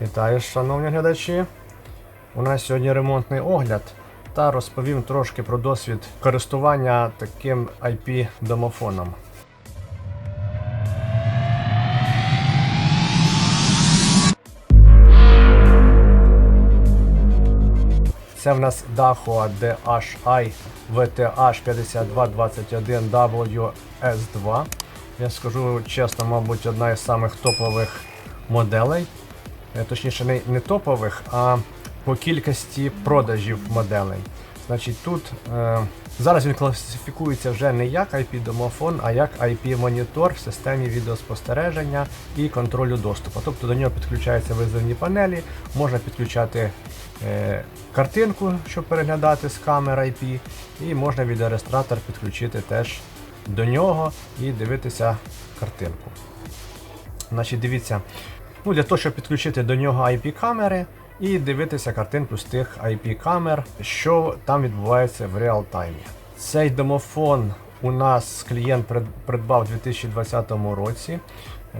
Вітаю, шановні глядачі. У нас сьогодні ремонтний огляд та розповім трошки про досвід користування таким IP-домофоном. Це в нас Dahua DHI VTH 5221WS2. Я скажу чесно, мабуть, одна із самих топових моделей. Е, Точніше, не, не топових, а по кількості продажів моделей. Значить, тут е, зараз він класифікується вже не як IP-домофон, а як IP-монітор в системі відеоспостереження і контролю доступу. Тобто до нього підключаються визовні панелі, можна підключати е, картинку, щоб переглядати з камер IP, і можна відеореєстратор підключити теж до нього і дивитися картинку. Значить, дивіться, ну, для того, щоб підключити до нього IP-камери і дивитися картинку з тих IP-камер, що там відбувається в реал-таймі. Цей домофон у нас клієнт придбав у 2020 році.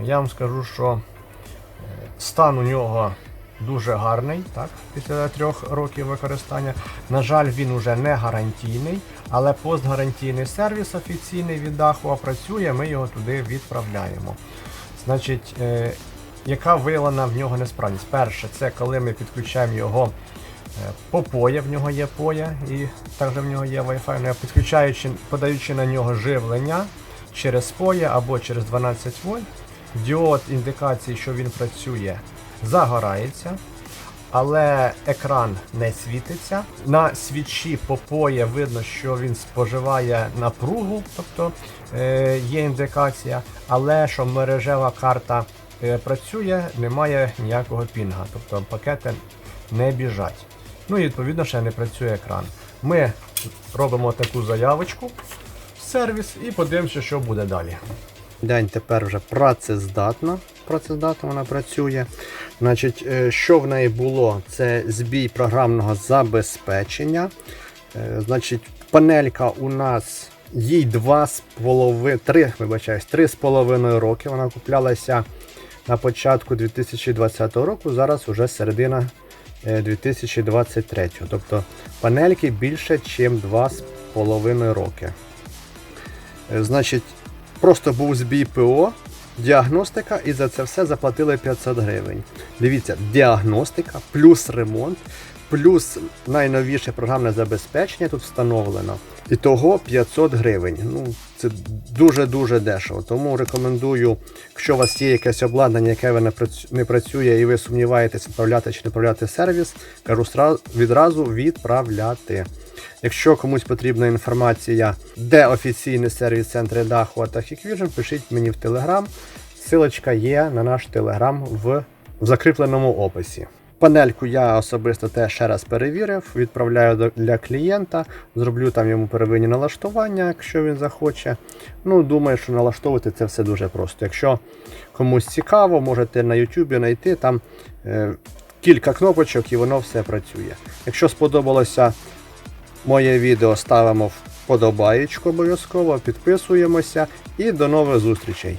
Я вам скажу, що е, стан у нього дуже гарний, так, після трьох років використання. На жаль, він уже не гарантійний, але постгарантійний сервіс офіційний від Dahua працює, ми його туди відправляємо. Значить, е, яка виявлена в нього несправність? Перше, це коли ми підключаємо його е, по поя, в нього є поя, і також в нього є Wi-Fi, Ну, підключаючи, подаючи на нього живлення через поя або через 12 вольт, діод індикації, що він працює, загорається. Але екран не світиться. На свічі попоє видно, що він споживає напругу, тобто е, є індикація, але що мережева карта е, працює, немає ніякого пінга, тобто пакети не біжать. Ну і відповідно ще не працює екран. Ми робимо таку заявочку в сервіс і подивимося, що буде далі. День тепер вже працездатна. Працездатна вона працює. Значить, е, що в неї було? Це збій програмного забезпечення. Е, Значить, панелька у нас їй 2,5, 3, вибачаюсь, 3,5 роки. Вона куплялася на початку 2020 року, зараз уже середина е, 2023. Тобто панельки більше, ніж 2,5 роки. Е, Значить, просто був збій ПО, діагностика, і за це все заплатили 500 гривень. Дивіться, діагностика, плюс ремонт, плюс найновіше програмне забезпечення тут встановлено. І того 500 гривень. Ну, це дуже-дуже дешево. Тому рекомендую, якщо у вас є якесь обладнання, яке ви не працює, і ви сумніваєтесь, відправляти чи не відправляти сервіс, кажу відразу відправляти. Якщо комусь потрібна інформація, де офіційний сервіс центри Dahua та Hikvision, пишіть мені в Telegram. Силочка є на наш Telegram в, в закріпленому описі. Панельку я особисто теж ще раз перевірив, відправляю для клієнта, зроблю там йому первинні налаштування, якщо він захоче. Ну, думаю, що налаштовувати це все дуже просто. Якщо комусь цікаво, можете на YouTube знайти там е, кілька кнопочок і воно все працює. Якщо сподобалося моє відео ставимо вподобаєчку обов'язково, підписуємося і до нових зустрічей.